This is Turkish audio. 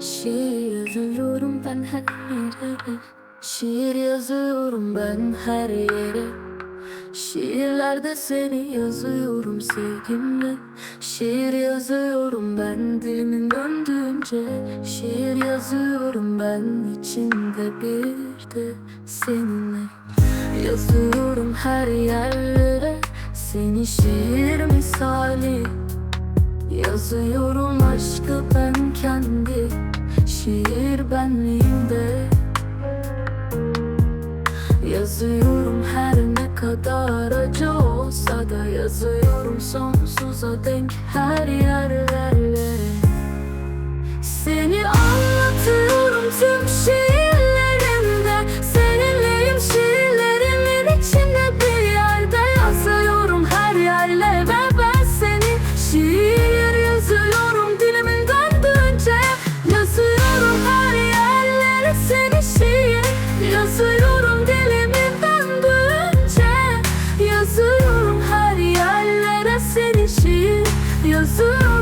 Şiir yazıyorum ben her yere. Şiir yazıyorum ben her yere. Şiirlerde seni yazıyorum sevgimle. Şiir yazıyorum ben dilimin döndüğünce. Şiir yazıyorum ben içinde bir de seninle. Yazıyorum her yerlere Seni şiir misali. Yazıyorum benliğimde Yazıyorum her ne kadar acı olsa da Yazıyorum sonsuza denk her yerlere Yazıyorum her yerlere seni şiir Yazıyorum